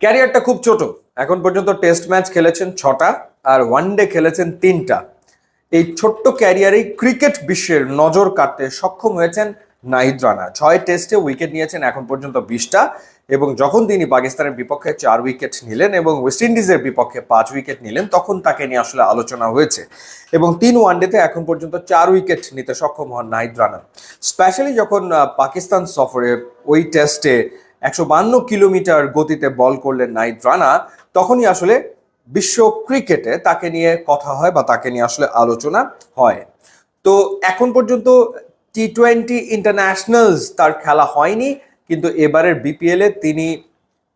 ক্যারিয়ারটা খুব ছোট। এখন পর্যন্ত টেস্ট ম্যাচ খেলেছেন ছটা আর ওয়ান ডে খেলেছেন তিনটা। এই ছোট্ট ক্যারিয়ারেই ক্রিকেট বিশ্বের নজর কাটতে সক্ষম হয়েছেন নাহিদ রানা। ছয় টেস্টে উইকেট নিয়েছেন এখন পর্যন্ত বিশটা এবং যখন তিনি পাকিস্তানের বিপক্ষে চার উইকেট নিলেন এবং ওয়েস্ট ইন্ডিজের বিপক্ষে পাঁচ উইকেট নিলেন, তখন তাকে নিয়ে আসলে আলোচনা হয়েছে এবং তিন ওয়ানডেতে এখন পর্যন্ত চার উইকেট নিতে সক্ষম হন নাহিদ রানা। স্পেশালি যখন পাকিস্তান সফরে ওই টেস্টে একশো বান্ন কিলোমিটার গতিতে বল করলেন নাইট রানা। তখনই আসলে বিশ্ব ক্রিকেটে তাকে নিয়ে কথা হয় বা তাকে নিয়ে আসলে আলোচনা হয়। তো এখন পর্যন্ত টি টোয়েন্টি ইন্টারন্যাশনালস তার খেলা হয়নি, কিন্তু এবারের বিপিএলে তিনি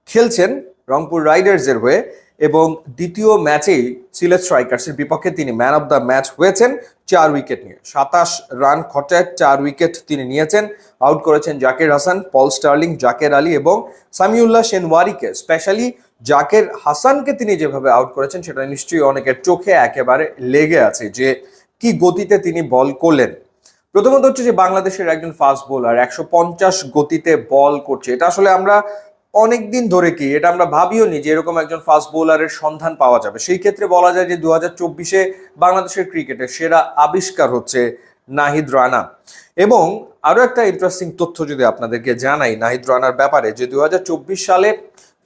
খেলছেন রংপুর রাইডার্সের হয়ে। এবং দ্বিতীয় ম্যাচেই সিলেট স্ট্রাইকার্সের বিপক্ষে তিনি ম্যান অফ দ্য ম্যাচ হয়েছেন চার উইকেট নিয়ে। সাতাশ রান খটায় চার উইকেট তিনি নিয়েছেন। আউট করেছেন জাকির হাসান, পল স্টার্লিং, জাকের আলী এবং সামিউল্লাহ সেনওয়ারিকে স্পেশালি জাকের হাসানকে তিনি যেভাবে আউট করেছেন, সেটা নিশ্চয়ই অনেকের চোখে একেবারে লেগে আছে যে কি গতিতে তিনি বল করলেন। প্রথমত হচ্ছে যে বাংলাদেশের একজন ফাস্ট বোলার একশো পঞ্চাশ গতিতে বল করছে। এটা আসলে আমরা অনেক দিন ধরে কি, এটা আমরা ভাবিও নি যে এরকম একজন ফাস্ট বোলারের সন্ধান পাওয়া যাবে। সেই ক্ষেত্রে বলা যায় যে দু হাজার চব্বিশে বাংলাদেশের ক্রিকেটের সেরা আবিষ্কার হচ্ছে নাহিদ রানা। এবং আরও একটা ইন্টারেস্টিং তথ্য যদি আপনাদেরকে জানাই নাহিদ রানার ব্যাপারে, যে দু হাজার চব্বিশ সালে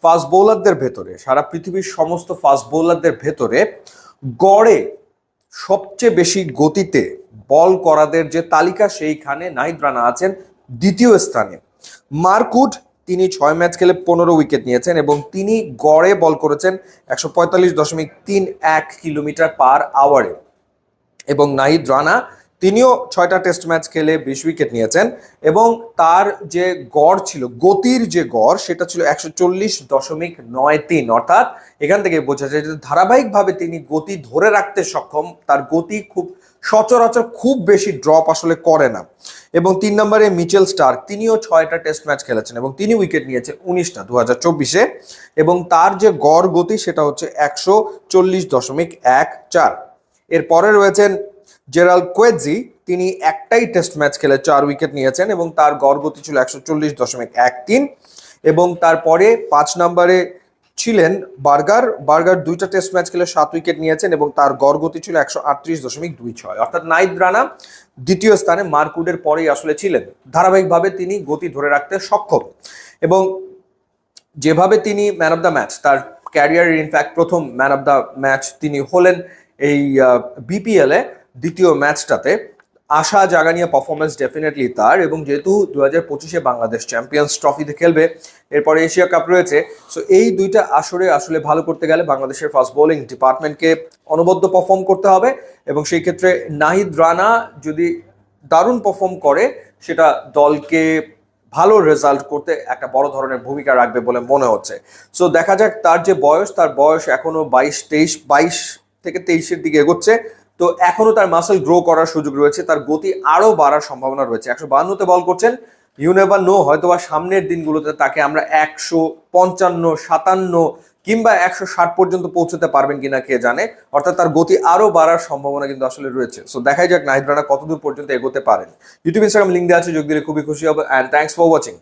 ফাস্ট বোলারদের ভেতরে, সারা পৃথিবীর সমস্ত ফাস্ট বোলারদের ভেতরে গড়ে সবচেয়ে বেশি গতিতে বল করাদের যে তালিকা, সেইখানে নাহিদ রানা আছেন দ্বিতীয় স্থানে। মার্কুট তিনি ছয় ম্যাচ খেলে পনেরো উইকেট নিয়েছেন এবং তিনি গড়ে বল করেছেন একশো পঁয়তাল্লিশ দশমিক তিন এক কিলোমিটার পার আওয়ারে। এবং নাহিদ রানা তিনিও ছয়টা টেস্ট ম্যাচ খেলে বিশ উইকেট নিয়েছেন এবং তার যে গড় ছিল, গতির যে গড়, সেটা ছিল একশো চল্লিশ দশমিক নয় তিন। অর্থাৎ এখান থেকে বোঝা যায় যে ধারাবাহিকভাবে তিনি গতি ধরে রাখতে সক্ষম, তার গতি খুব সচরাচর খুব বেশি ড্রপ আসলে করে না। এবং তিন নম্বরে মিচেল স্টার্ক, তিনিও ছয়টা টেস্ট ম্যাচ খেলেছেন এবং তিনি উইকেট নিয়েছে উনিশটা দু হাজার চব্বিশে। এবং তার যে গড় গতি, সেটা হচ্ছে একশো চল্লিশ দশমিক এক চার। এরপরে রয়েছেন জেরাল কোয়েজি তিনি একটাই টেস্ট ম্যাচ খেলে চার উইকেট নিয়েছেন এবং তার গড় গতি ছিল একশো চল্লিশ দশমিক এক তিন এবং তারপরে পাঁচ নম্বরে ছিলেন বার্গার। বার্গার দুইটা টেস্ট ম্যাচ খেলে সাত উইকেট নিয়েছেন এবং তার গড় গতি ছিল একশো আটত্রিশ দশমিক দুই ছয়। অর্থাৎ নাইদ রানা দ্বিতীয় স্থানে মার্কুডের পরেই আসলে ছিলেন। ধারাবাহিকভাবে তিনি গতি ধরে রাখতে সক্ষম এবং যেভাবে তিনি ম্যান অফ দ্য ম্যাচ তার ক্যারিয়ারের ইনফ্যাক্ট প্রথম ম্যান অফ দ্য ম্যাচ তিনি হলেন এই বিপিএল দ্বিতীয় ম্যাচটাতে আশা জাগানিয়া পারফরমেন্স ডেফিনেটলি তার এবং যেহেতু দু হাজার পঁচিশে বাংলাদেশ চ্যাম্পিয়ন্স ট্রফিতে খেলবে, এরপরে এশিয়া কাপ রয়েছে সো এই দুইটা আসরে আসলে ভালো করতে গেলে বাংলাদেশের ফাস্ট বোলিং ডিপার্টমেন্টকে অনবদ্য পারফর্ম করতে হবে এবং সেই ক্ষেত্রে নাহিদ রানা যদি দারুণ পারফর্ম করে, সেটা দলকে ভালো রেজাল্ট করতে একটা বড় ধরনের ভূমিকা রাখবে বলে মনে হচ্ছে। সো দেখা যাক তার যে বয়স, তার বয়স এখনও বাইশ, তেইশ, বাইশ থেকে তেইশের দিকে এগোচ্ছে। তো এখনও তার মাসেল গ্রো করার সুযোগ রয়েছে, তার গতি আরও বাড়ার সম্ভাবনা রয়েছে। একশো বান্নতে বল করছেন ইউ নেভার নো হয়তো বা সামনের দিনগুলোতে তাকে আমরা একশো পঞ্চান্ন, সাতান্ন কিংবা একশো ষাট পর্যন্ত পৌঁছতে পারবেন কিনা কে জানে। অর্থাৎ তার গতি আরও বাড়ার সম্ভাবনা কিন্তু আসলে রয়েছে। সো দেখাই যাক নাহিদ রানা কতদূর পর্যন্ত এগোতে পারেন। ইউটিউব ইনস্টাগ্রাম লিঙ্ক দেওয়া আছে, যোগ দিলে খুবই খুশি হবে। And thanks for watching